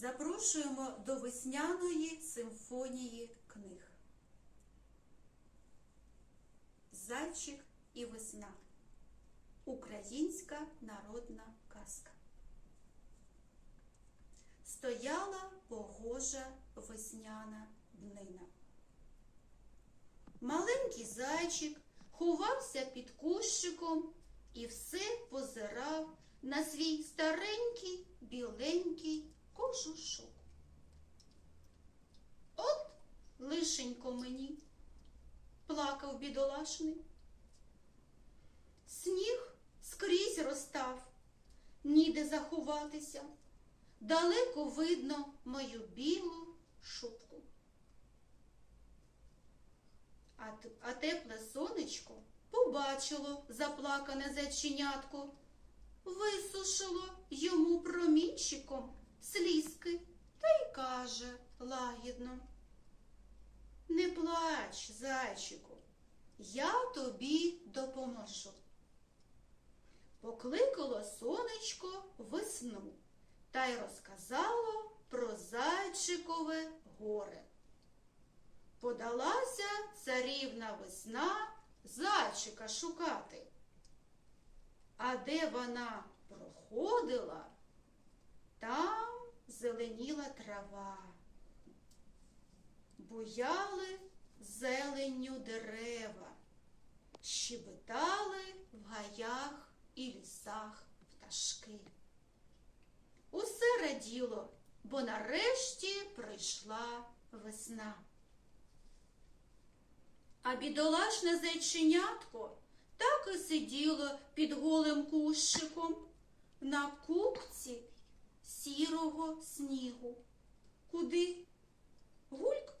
Запрошуємо до весняної симфонії книг. Зайчик і весна. Українська народна казка. Стояла погожа весняна днина. Маленький зайчик ховався під кущиком і все позирав на свій старенький біленький кожушок. От лишенько мені, плакав бідолашний. Сніг скрізь розстав, ніде заховатися. Далеко видно мою білу шубку. А, тепле сонечко побачило заплакане зайченятко, висушило йому промінчиком слізки та й каже лагідно. Не плач, зайчику, я тобі допоможу. Покликало сонечко весну та й розказало про зайчикове горе. Подалася царівна весна зайчика шукати. А де вона проходила, там зеленіла трава. Буяли зеленню дерева, щебетали в гаях і лісах пташки. Усе раділо, бо нарешті прийшла весна. А бідолашне зайченятко так і сиділо під голим кущиком на купці сірого снігу. Куди? Гульк?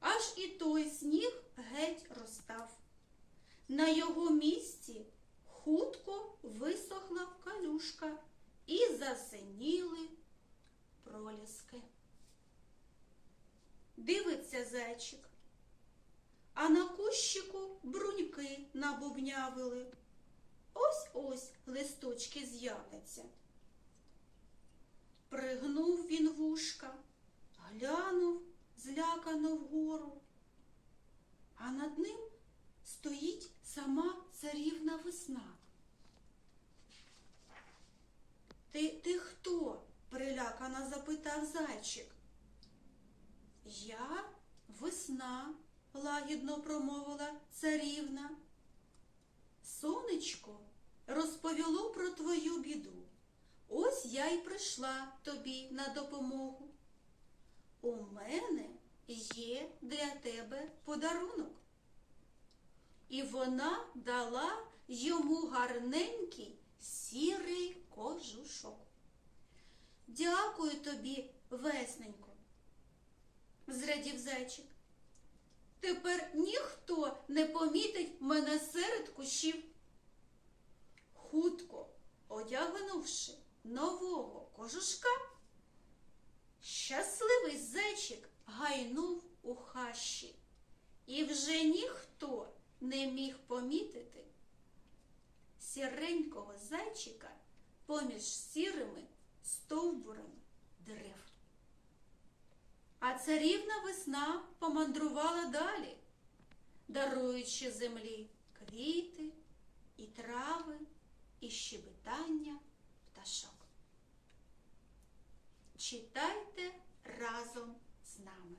Аж і той сніг геть розстав. На його місці хутко висохла калюшка і засиніли проліски. Дивиться зайчик, а на кущику бруньки набубнявили. Ось ось листочки з'являться. Пригнув він вушка, глянув злякано вгору, а над ним стоїть сама царівна весна. Ти, ти хто? прилякано запитав зайчик. Я весна, лагідно промовила царівна. Сонечко розповіло про твою біду. Ось я й прийшла тобі на допомогу. У мене є для тебе подарунок. І вона дала йому гарненький сірий кожушок. Дякую тобі, весненько, зрадів зайчик. Тепер ніхто не помітить мене серед кущів. Хутко одягнувши нового кожушка, щасливий зайчик гайнув у хащі, і вже ніхто не міг помітити сіренького зайчика поміж сірими стовбурами дерев. А царівна весна помандрувала далі, даруючи землі квіти і трави, і щебетання пташок. Читайте разом з нами.